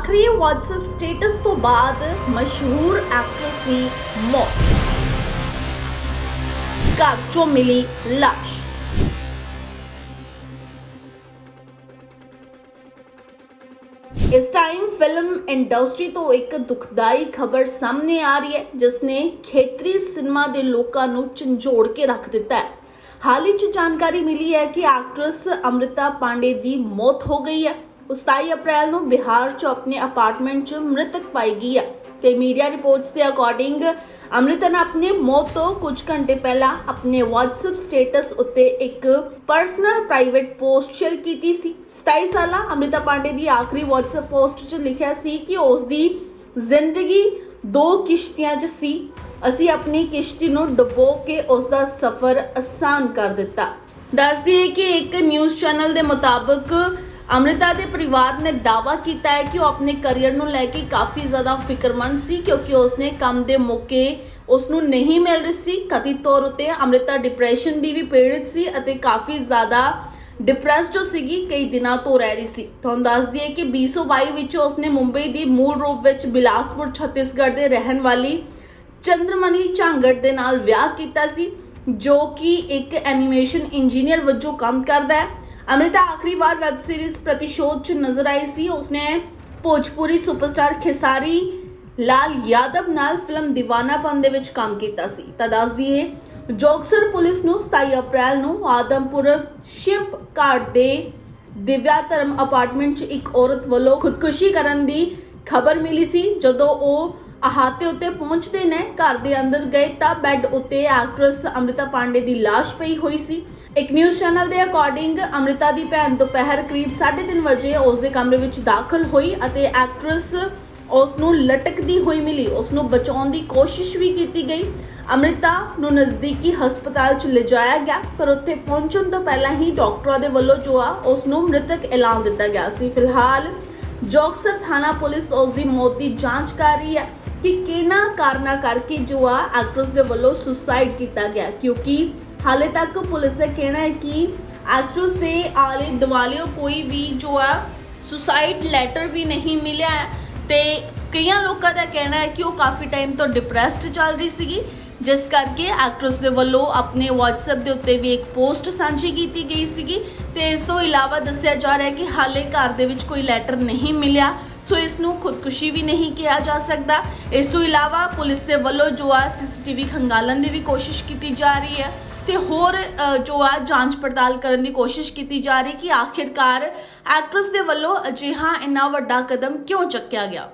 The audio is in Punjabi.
ਆਖਰੀ WhatsApp ਸਟੇਟਸ ਤੋਂ ਬਾਅਦ ਮਸ਼ਹੂਰ ਐਕਟਰੈਸ ਦੀ ਮੌਤ। ਘਰ ਚੋਂ ਮਿਲੀ ਲਾਸ਼। ਇਸ ਟਾਈਮ ਫਿਲਮ ਇੰਡਸਟਰੀ ਤੋਂ ਇੱਕ ਦੁਖਦਾਈ ਖਬਰ ਸਾਹਮਣੇ ਆ ਰਹੀ ਹੈ ਜਿਸ ਨੇ ਖੇਤਰੀ ਸਿਨੇਮਾ ਦੇ ਲੋਕਾਂ ਨੂੰ ਝੰਜੋੜ ਕੇ ਰੱਖ ਦਿੱਤਾ ਹੈ। ਹਾਲ ਹੀ ਚ ਜਾਣਕਾਰੀ ਮਿਲੀ ਹੈ ਕਿ ਐਕਟਰੈਸ ਅੰਮ੍ਰਿਤਾ ਪਾਂਡੇ ਦੀ ਮੌਤ ਹੋ ਗਈ ਹੈ। ਉਹ 27 ਅਪ੍ਰੈਲ ਨੂੰ ਬਿਹਾਰ ਚ ਆਪਣੇ ਅਪਾਰਟਮੈਂਟ ਚ ਮ੍ਰਿਤਕ ਪਾਈ ਗਈ ਹੈ ਤੇ ਮੀਡੀਆ ਰਿਪੋਰਟਸ ਦੇ ਅਕੋਰਡਿੰਗ ਅੰਮ੍ਰਿਤਾ ਨੇ ਆਪਣੇ ਮੌਤ ਤੋਂ ਕੁਝ ਘੰਟੇ ਪਹਿਲਾਂ ਆਪਣੇ WhatsApp ਸਟੇਟਸ ਉੱਤੇ ਇੱਕ ਪਰਸਨਲ ਪ੍ਰਾਈਵੇਟ ਪੋਸਟ ਸ਼ੇਅਰ ਕੀਤੀ ਸੀ। 27 ਸਾਲਾ ਅੰਮ੍ਰਿਤਾ ਪਾਂਡੇ ਦੀ ਆਖਰੀ WhatsApp ਪੋਸਟ 'ਚ ਲਿਖਿਆ ਸੀ ਕਿ ਉਸ ਦੀ ਜ਼ਿੰਦਗੀ ਦੋ ਕਿਸ਼ਤੀਆਂ 'ਚ ਸੀ। ਅਸੀਂ ਆਪਣੀ ਕਿਸ਼ਤੀ ਨੂੰ ਡੁਬੋ ਕੇ ਉਸ ਦਾ ਸਫ਼ਰ ਆਸਾਨ ਕਰ ਦਿੱਤਾ। ਦੱਸਦੀ ਹੈ ਕਿ ਇੱਕ ਨਿਊਜ਼ ਚੈਨਲ ਦੇ ਮੁਤਾਬਕ ਅੰਮ੍ਰਿਤਾ ਦੇ ਪਰਿਵਾਰ ਨੇ ਦਾਅਵਾ ਕੀਤਾ ਹੈ ਕਿ ਉਹ ਆਪਣੇ ਕੈਰੀਅਰ ਨੂੰ ਲੈ ਕੇ ਕਾਫੀ ਜ਼ਿਆਦਾ ਫਿਕਰਮੰਦ ਸੀ ਕਿਉਂਕਿ ਉਸਨੇ ਕੰਮ ਦੇ ਮੌਕੇ ਉਸ ਨੂੰ ਨਹੀਂ ਮਿਲ ਰਹੀ ਸੀ। ਕਥਿਤ ਤੌਰ ਉਤੇ ਅੰਮ੍ਰਿਤਾ ਡਿਪਰੈਸ਼ਨ ਦੀ ਵੀ ਪੀੜਿਤ ਸੀ ਅਤੇ ਕਾਫੀ ਜ਼ਿਆਦਾ ਡਿਪਰੈਸਡ ਜੋ ਸੀਗੀ, ਕਈ ਦਿਨਾਂ ਤੋਂ ਰਹਿ ਰਹੀ ਸੀ। ਤੁਹਾਨੂੰ ਦੱਸ ਦਈਏ ਕਿ 2022 ਵਿੱਚ ਉਸਨੇ ਮੁੰਬਈ ਦੀ ਮੂਲ ਰੂਪ ਵਿੱਚ ਬਿਲਾਸਪੁਰ, ਛੱਤੀਸਗੜ੍ਹ ਦੇ ਰਹਿਣ ਵਾਲੀ ਚੰਦਰਮਨੀ ਝਾਂਗੜ ਦੇ ਨਾਲ ਵਿਆਹ ਕੀਤਾ ਸੀ, ਜੋ ਕਿ ਇੱਕ ਐਨੀਮੇਸ਼ਨ ਇੰਜੀਨੀਅਰ ਵਜੋਂ ਕੰਮ ਕਰਦਾ ਹੈ। ਅਮ੍ਰਿਤਾ ਆਖਰੀ ਵਾਰ ਵੈਬ ਸੀਰੀਜ਼ ਪ੍ਰਤੀਸ਼ੋਧ ਚ ਨਜ਼ਰ ਆਈ ਸੀ। ਉਸਨੇ ਭੋਜਪੁਰੀ ਸੁਪਰਸਟਾਰ ਖਿਸਾਰੀ ਲਾਲ ਯਾਦਵ ਨਾਲ ਫਿਲਮ دیਵਾਨਾਪਨ ਦੇ ਵਿੱਚ ਕੰਮ ਕੀਤਾ ਸੀ। ਤਾਂ ਦੱਸ ਦਈਏ ਜੋਗਸਰ ਪੁਲਿਸ ਨੂੰ 27 ਅਪ੍ਰੈਲ ਨੂੰ ਆਦਮਪੁਰ ਸ਼ਿਪ ਘਾਟ ਦੇ ਦਿਵਿਆ ਧਰਮ ਅਪਾਰਟਮੈਂਟ 'ਚ ਇੱਕ ਔਰਤ ਵੱਲੋਂ ਖੁਦਕੁਸ਼ੀ ਕਰਨ ਦੀ ਖਬਰ ਮਿਲੀ ਸੀ। ਜਦੋਂ ਉਹ ਅਹਾਤੇ ਉੱਤੇ ਪਹੁੰਚਦੇ ਨੇ, ਘਰ ਦੇ ਅੰਦਰ ਗਏ ਤਾਂ ਬੈੱਡ ਉੱਤੇ ਐਕਟਰੈਸ ਅੰਮ੍ਰਿਤਾ ਪਾਂਡੇ ਦੀ ਲਾਸ਼ ਪਈ ਹੋਈ ਸੀ। ਇੱਕ ਨਿਊਜ਼ ਚੈਨਲ ਦੇ ਅਕੋਰਡਿੰਗ ਅੰਮ੍ਰਿਤਾ ਦੀ ਭੈਣ ਦੁਪਹਿਰ ਕਰੀਬ 3:30 ਵਜੇ ਉਸ ਦੇ ਕਮਰੇ ਵਿੱਚ ਦਾਖਲ ਹੋਈ ਅਤੇ ਐਕਟਰੈਸ ਉਸ ਨੂੰ ਲਟਕਦੀ ਹੋਈ ਮਿਲੀ। ਉਸ ਨੂੰ ਬਚਾਉਣ ਦੀ ਕੋਸ਼ਿਸ਼ ਵੀ ਕੀਤੀ ਗਈ। ਅੰਮ੍ਰਿਤਾ ਨੂੰ ਨਜ਼ਦੀਕੀ ਹਸਪਤਾਲ 'ਚ ਲਿਜਾਇਆ ਗਿਆ, ਪਰ ਉੱਥੇ ਪਹੁੰਚਣ ਤੋਂ ਪਹਿਲਾਂ ਹੀ ਡਾਕਟਰਾਂ ਦੇ ਵੱਲੋਂ ਜੋ ਆ ਉਸ ਨੂੰ ਮ੍ਰਿਤਕ ਐਲਾਨ ਦਿੱਤਾ ਗਿਆ ਸੀ। ਫਿਲਹਾਲ ਜੋਕਸਰ ਥਾਣਾ ਪੁਲਿਸ ਉਸ ਦੀ ਮੌਤ ਦੀ ਜਾਂਚ ਕਰ ਰਹੀ ਹੈ ਕਿ ਕਿਹਨਾਂ ਕਾਰਨਾਂ ਕਰਕੇ ਜੋ ਆ ਐਕਟਰਸ ਦੇ ਵੱਲੋਂ ਸੁਸਾਈਡ ਕੀਤਾ ਗਿਆ। ਕਿਉਂਕਿ ਹਾਲੇ ਤੱਕ ਪੁਲਿਸ ਦਾ ਕਹਿਣਾ ਹੈ ਕਿ ਐਕਟਰੈਸ ਦੇ ਆਲੇ ਦੁਆਲੇ ਕੋਈ ਵੀ ਜੋ ਆ ਸੁਸਾਈਡ ਲੈਟਰ ਵੀ ਨਹੀਂ ਮਿਲਿਆ ਹੈ ਤੇ ਕਈਆਂ ਲੋਕਾਂ ਦਾ ਕਹਿਣਾ ਹੈ ਕਿ ਉਹ ਕਾਫੀ ਟਾਈਮ ਤੋਂ ਡਿਪਰੈਸਡ ਚੱਲ ਰਹੀ ਸੀਗੀ। ਜਿਸ ਕਰਕੇ ਐਕਟਰਸ ਦੇ ਵੱਲੋਂ ਆਪਣੇ WhatsApp ਦੇ ਉੱਤੇ ਵੀ ਇੱਕ ਪੋਸਟ ਸਾਂਝੀ ਕੀਤੀ ਗਈ ਸੀਗੀ। ਤੇ ਇਸ ਤੋਂ ਇਲਾਵਾ ਦੱਸਿਆ ਜਾ ਰਿਹਾ ਹੈ ਕਿ ਹਾਲੇ ਘਰ ਦੇ ਵਿੱਚ ਕੋਈ ਲੈਟਰ ਨਹੀਂ ਮਿਲਿਆ, ਸੋ ਇਸ ਨੂੰ ਖੁਦਕੁਸ਼ੀ ਵੀ ਨਹੀਂ ਕਿਹਾ ਜਾ ਸਕਦਾ। ਇਸ ਤੋਂ ਇਲਾਵਾ ਪੁਲਿਸ ਦੇ ਵੱਲੋਂ ਜੋ ਆ ਸੀਸੀਟੀਵੀ ਖੰਗਾਲਣ ਦੀ ਵੀ ਕੋਸ਼ਿਸ਼ ਕੀਤੀ ਜਾ ਰਹੀ ਹੈ। ਤੇ ਹੋਰ ਜੋ ਆ ਜਾਂਚ ਪੜਤਾਲ ਕਰਨ ਦੀ ਕੋਸ਼ਿਸ਼ ਕੀਤੀ ਜਾ ਰਹੀ ਕਿ ਆਖਿਰਕਾਰ ਐਕਟਰਸ ਦੇ ਵੱਲੋਂ ਅਜਿਹਾ ਇੰਨਾ ਵੱਡਾ ਕਦਮ ਕਿਉਂ ਚੱਕਿਆ ਗਿਆ?